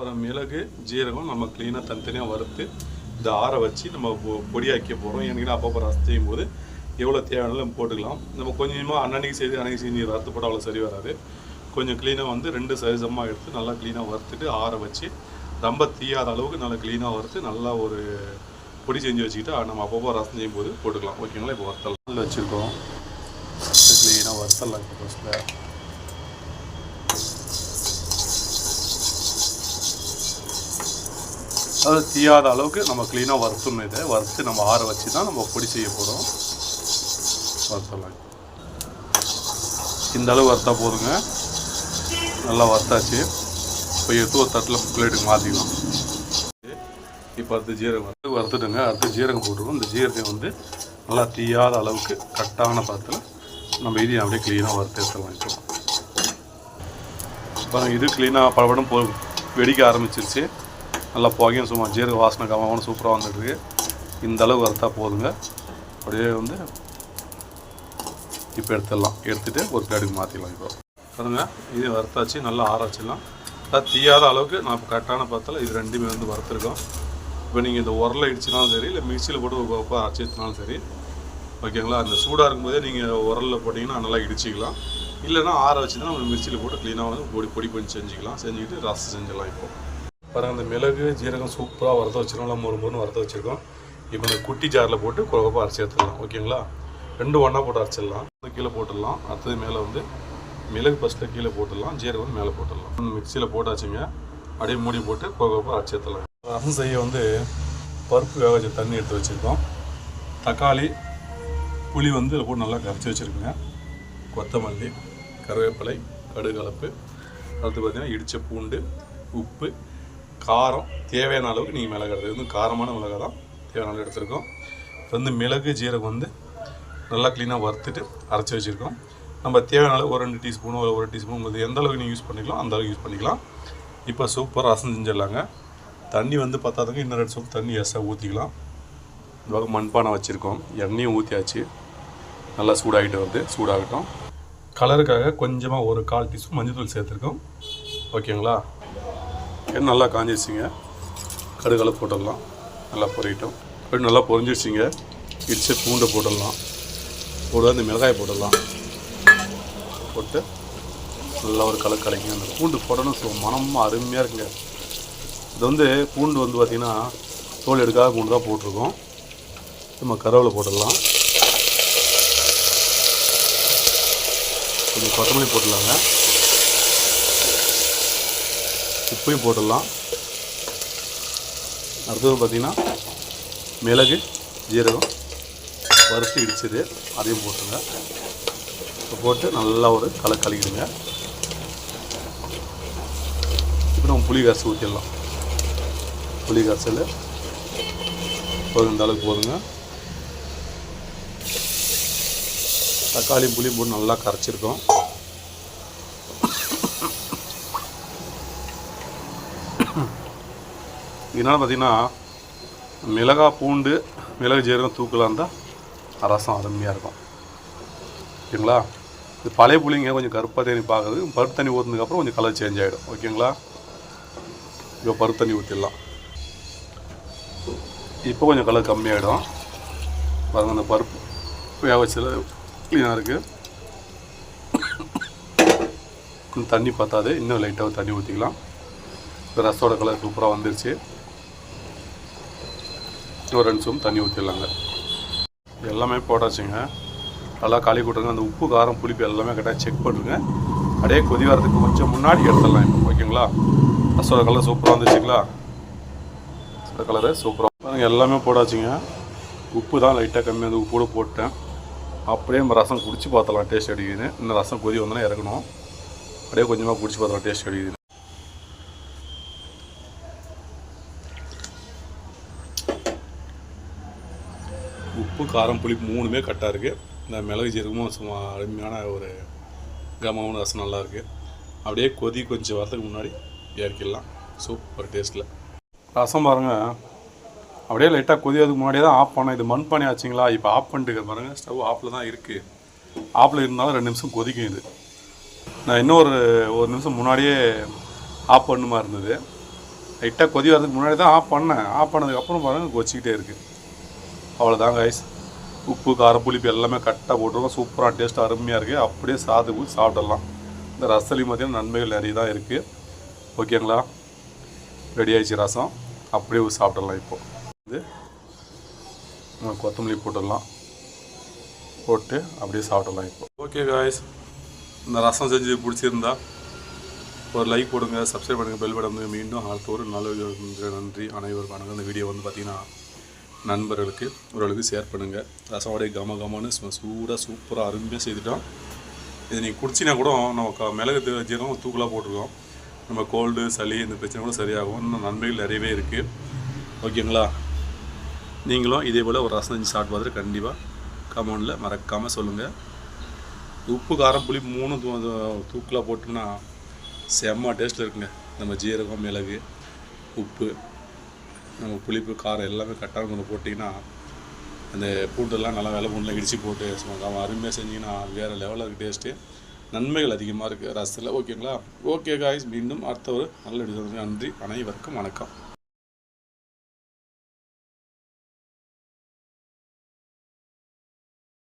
அப்புறம் மிளகு ஜீரகம் நம்ம க்ளீனாக தனித்தனியாக வறுத்து இதை ஆற வச்சு நம்ம பொ- பொடியாக்க போகிறோம் ஏன்னா அப்பப்போ ரசம் செய்யும் போது எவ்வளோ தேவையானாலும் நம்ம போட்டுக்கலாம். நம்ம கொஞ்சமாக அன்னன்னைக்கு செய்து அன்னைக்கு செஞ்சு வறுத்து போட்டால் அவ்வளோ சரி வராது. கொஞ்சம் க்ளீனாக வந்து ரெண்டு சரிசமாக எடுத்து நல்லா க்ளீனாக வறுத்துட்டு ஆற வச்சு ரொம்ப தீயாத அளவுக்கு நல்லா க்ளீனாக வறுத்து நல்லா ஒரு பொடி செஞ்சு வச்சுக்கிட்டு நம்ம அப்பப்போ ரசம் செய்யும் போது போட்டுக்கலாம். ஓகேங்களா? இப்போ வறுத்தல் வச்சுருக்கோம். க்ளீனாக வறுத்தலாம் இப்போ ஃபஸ்ட்டில் அது தீயாத அளவுக்கு நம்ம க்ளீனாக வறுத்துணும் இதை. வறுத்து நம்ம ஆற வச்சு தான் நம்ம பொடி செய்ய போகிறோம் வறுத்தலாம் இந்த அளவு வறுத்தா போதுங்க. நல்லா வறுத்தாச்சு. இப்போ எடுத்து ஒரு தட்டில் பிளேட்டுக்கு மாற்றிக்கலாம் இப்போ அடுத்து ஜீரகம் வறுத்து வறுத்துட்டுங்க. அடுத்து ஜீரகம் போட்டுருவோம். இந்த ஜீரகம் வந்து நல்லா தீயாத அளவுக்கு கட்டான பாத்திரம் நம்ம இதையும் அப்படியே க்ளீனாக வறுத்து எடுத்துடலாம் இப்போ. இது க்ளீனாக பலப்படம் போ வெடிக்க ஆரம்பிச்சிருச்சு. நல்லா புகையும் சும்மா ஜீரக வாசனை கமாவும் சூப்பராக வந்துட்டுருக்கு இந்த அளவு வறுத்தா போதுங்க. அப்படியே வந்து இப்போ எடுத்துடலாம். எடுத்துகிட்டு ஒரு பிளேட்டுக்கு மாற்றிடலாம் இப்போ. பாருங்க இது வறுத்தாச்சு நல்லா ஆராய்ச்சிடலாம் வச்சிடலாம். நல்லா தீயாத அளவுக்கு நான் இப்போ கரெக்டான பார்த்தல இது ரெண்டுமே வந்து வறுத்துருக்கோம். இப்போ நீங்கள் இந்த உரலை இடிச்சினாலும் சரி இல்லை மிக்சியில் போட்டு ஒரு சரி ஓகேங்களா அந்த சூடாக இருக்கும்போதே நீங்கள் உரலில் போட்டிங்கன்னா நல்லா இடிச்சிக்கலாம். இல்லைன்னா ஆற வச்சு தான் நம்ம மிக்சியில் போட்டு க்ளீனாக வந்து பொடி பொடி பண்ணி செஞ்சுக்கலாம். செஞ்சுக்கிட்டு ரசம் செஞ்சிடலாம் இப்போது பாருங்கள் அந்த மிளகு ஜீரகம் சூப்பராக வறுத்த வச்சிருக்கோம் நல்லா மொறு மொறுன்னு வறுத்த வச்சுருக்கோம். இப்போ இந்த குட்டி ஜாரில் போட்டு குழப்பா அரைச்சி எடுத்துடலாம் ஓகேங்களா ரெண்டு ஒன்றா போட்டு அரைச்சிடலாம். அது கீழே போட்டுடலாம். அடுத்தது மேலே வந்து மிளகு ஃபஸ்ட்டில் கீழே போட்டுடலாம். ஜீரகம் வந்து மேலே போட்டுடலாம். மிக்சியில் போட்டாச்சுங்க. அப்படியே மூடி போட்டு குழப்பா அரைச்சி எடுத்துடலாம். ரசம் செய்ய வந்து பருப்பு வேக வச்ச தண்ணி எடுத்து வச்சுருக்கோம். தக்காளி புளி வந்து இதில் போட்டு நல்லா கரைச்சி வச்சுருக்குங்க. கொத்தமல்லி கருவேப்பிலை கடுகலப்பு அடுத்து பார்த்திங்கன்னா இடித்த பூண்டு உப்பு காரம் தேவையான அளவுக்கு நீங்கள் மிளகு எடுத்து வந்து காரமான மிளகா தான் தேவையான அளவு எடுத்துருக்கோம். இப்போ வந்து மிளகு ஜீரகம் வந்து நல்லா க்ளீனாக வறுத்துட்டு அரைச்சி வச்சுருக்கோம். நம்ம தேவையான அளவு ஒரு ரெண்டு டீஸ்பூனோ ஒரு டீஸ்பூன் உங்களுக்கு எந்த அளவுக்கு நீங்கள் யூஸ் பண்ணிக்கலாம் அந்த அளவுக்கு யூஸ் பண்ணிக்கலாம். இப்போ சூப்பராக ரசம் செஞ்சிடலாங்க. தண்ணி வந்து பத்தாதுங்க இன்னும் ரெண்டு சூப் தண்ணி எஸ்ஸாக ஊற்றிக்கலாம் இந்த பக்கம் மண்பானை வச்சுருக்கோம். எண்ணெயும் ஊற்றியாச்சு நல்லா சூடாகிட்டு வருது. சூடாகட்டும். கலருக்காக கொஞ்சமாக ஒரு கால் டீஸ்பூன் மஞ்சள்தூள் சேர்த்துருக்கோம். ஓகேங்களா இது நல்லா காஞ்சிச்சிங்க கடுகளை போட்டுடலாம். நல்லா பொறிட்டோம் அப்படி நல்லா பொரிஞ்சிருச்சுங்க. இடிச்சு பூண்டை போட்டுடலாம். போட்டு அந்த மிளகாயை போட்டுடலாம். போட்டு நல்லா ஒரு கலர் கலக்கி அந்த பூண்டு போடணும். ஸோ மனமாக அருமையாக இருக்குங்க. இது வந்து பூண்டு வந்து பார்த்திங்கன்னா தோல் எடுக்காத பூண்டு தான் போட்டிருக்கோம். நம்ம கருவேப்பிலை போட்டுடலாம். கொஞ்சம் கொத்தமல்லி போட்டுடலாங்க. உப்பையும் போட்டுடலாம். அடுத்தது பார்த்திங்கன்னா மிளகு ஜீரகம் வறுத்து இடிச்சது அதையும் போட்டுருங்க. போட்டு நல்லா ஒரு கலை கலக்கிடுங்க இப்போ நம்ம புளி கரைச்சி ஊற்றிடலாம் புளி கரைசல் போதும் இந்த அளவுக்கு போதுங்க. தக்காளியும் புளியும் போட்டு நல்லா கரைச்சிருக்கோம். இதனால் பார்த்தீங்கன்னா மிளகா பூண்டு மிளகு ஜீரகம் தூக்கலாம் இருந்தால் ரசம் அருமையாக இருக்கும். ஓகேங்களா? இது பழைய புளிங்க கொஞ்சம் கருப்பாக தண்ணி பார்க்குறது பருப்பு தண்ணி ஊற்றுனதுக்கப்புறம் கொஞ்சம் கலர் சேஞ்ச் ஆகிடும் ஓகேங்களா? இப்போ பருப்பு தண்ணி ஊற்றிடலாம் இப்போ கொஞ்சம் கலர் கம்மியாகிடும் பாருங்கள் அந்த பருப்பு வேக க்ளீனாக இருக்குது தண்ணி பத்தாது இன்னும் லைட்டாக தண்ணி ஊற்றிக்கலாம் இப்போ ரசோட கலர் சூப்பராக வந்துருச்சு. ஒரு ரெண்டு ஸ்பூன் தண்ணி ஊற்றிடலாங்க எல்லாமே போட்டாச்சுங்க. நல்லா களி கூட்டுங்க அந்த உப்பு காரம் புளிப்பு எல்லாமே கரெக்டாக செக் பண்ணுங்க. அப்படியே கொதி வரதுக்கு கொஞ்சம் முன்னாடி எடுத்துடலாம் இப்போ ஓகேங்களா? ரசோட கலர் சூப்பராக வந்துச்சுங்களா? ரசோட கலரு சூப்பராக பாருங்கள் எல்லாமே போட்டாச்சுங்க. உப்பு தான் லைட்டாக கம்மி. அந்த உப்பு கூட போட்டேன். அப்படியே நம்ம ரசம் குடிச்சு பார்த்தலாம் டேஸ்ட் அடிக்குது இன்னும் ரசம் கொதி வந்தோன்னா இறக்கணும். அப்படியே கொஞ்சமாக குடிச்சு பார்த்தலாம் டேஸ்ட் அடிக்குது உப்பு காரம் புளிப்பு மூணுமே கரெக்டாக இருக்குது இந்த மிளகு ஜீரகமும் சும்மா அருமையான ஒரு கமமான ரசம் நல்லா இருக்குது அப்படியே கொதி கொஞ்சம் வரதுக்கு முன்னாடி இறக்கிடலாம். சூப்பர் டேஸ்ட்டில் ரசம் பாருங்கள் அப்படியே லைட்டாக கொதியதுக்கு முன்னாடியே தான் ஆஃப் பண்ணேன் இது மண் பானை ஆச்சுங்களா இப்போ ஆஃப் பண்ணிட்டு பாருங்கள் ஸ்டவ் ஆஃபில் தான் இருக்குது ஆஃபில் இருந்தாலும் ரெண்டு நிமிஷம் கொதிக்கும் இது. நான் இன்னும் ஒரு ஒரு நிமிஷம் முன்னாடியே ஆஃப் பண்ணுமா இருந்தது. லைட்டாக கொதி வரதுக்கு முன்னாடி தான் ஆஃப் பண்ணேன். ஆஃப் பண்ணதுக்கப்புறம் பாருங்கள் கொச்சிக்கிட்டே இருக்குது அவ்வளோதான் கைஸ் உப்பு காரம் புளிப்பு எல்லாமே கரெக்டாக போட்டுருக்கோம். சூப்பராக டேஸ்ட் அருமையாக இருக்குது அப்படியே சாது ஊற்றி சாப்பிடலாம். இந்த ரசத்துலையும் பார்த்தீங்கன்னா நன்மைகள் நிறைய தான் இருக்குது ஓகேங்களா? ரெடி ஆயிடுச்சு ரசம். அப்படியே ஊற்றி சாப்பிடலாம் இப்போது இது கொத்தமல்லி போட்டுடலாம். போட்டு அப்படியே சாப்பிடலாம் இப்போ. ஓகே காய்ஸ் இந்த ரசம் செஞ்சு பிடிச்சிருந்தா ஒரு லைக் போடுங்க சப்ஸ்கிரைப் பண்ணுங்கள் பெல் பட்டன் வந்து மீண்டும் அடுத்த ஒரு நல்ல நன்றி. அனைவருக்கும் வணக்கம். இந்த வீடியோ வந்து பார்த்திங்கன்னா நண்பர்களுக்கு ஓரளவுக்கு ஷேர் பண்ணுங்கள் ரசவாடை கம கமான்னு சும்மா சூடாக சூப்பராக அருமையாக செய்துட்டோம். இது நீங்கள் குடிச்சினா கூட நம்ம மிளகு தீ- ஜீரகம் தூக்கலாக போட்டிருக்கோம். நம்ம கோல்டு சளி இந்த பிரச்சனை கூட சரியாகும். இன்னும் நன்மைகள் நிறையவே இருக்குது ஓகேங்களா நீங்களும் இதே போல் ஒரு ரசம் செஞ்சு சாப்பிட்டு பார்த்துட்டு கண்டிப்பாக கமெண்டில் மறக்காமல் சொல்லுங்கள் உப்பு காரம் புளி மூணு தூக்கலாக போட்டோம்னா செம்ம டேஸ்ட்டில் இருக்குங்க. நம்ம ஜீரகம் மிளகு உப்பு. நம்ம புளிப்பு காரம் எல்லாமே கரெக்டாக கொண்டு போட்டிங்கன்னா அந்த பூண்டெல்லாம் நல்லா வேலை பூண்டில் இடித்து போட்டு சும்மா அருமையாக செஞ்சிங்கன்னா வேறு லெவலில் இருக்குது டேஸ்ட்டு நன்மைகள் அதிகமாக இருக்குது ரசத்தில் ஓகேங்களா ஓகே காய்ஸ் மீண்டும் அடுத்த ஒரு நல்ல வீடியோ நன்றி. அனைவருக்கும் வணக்கம்.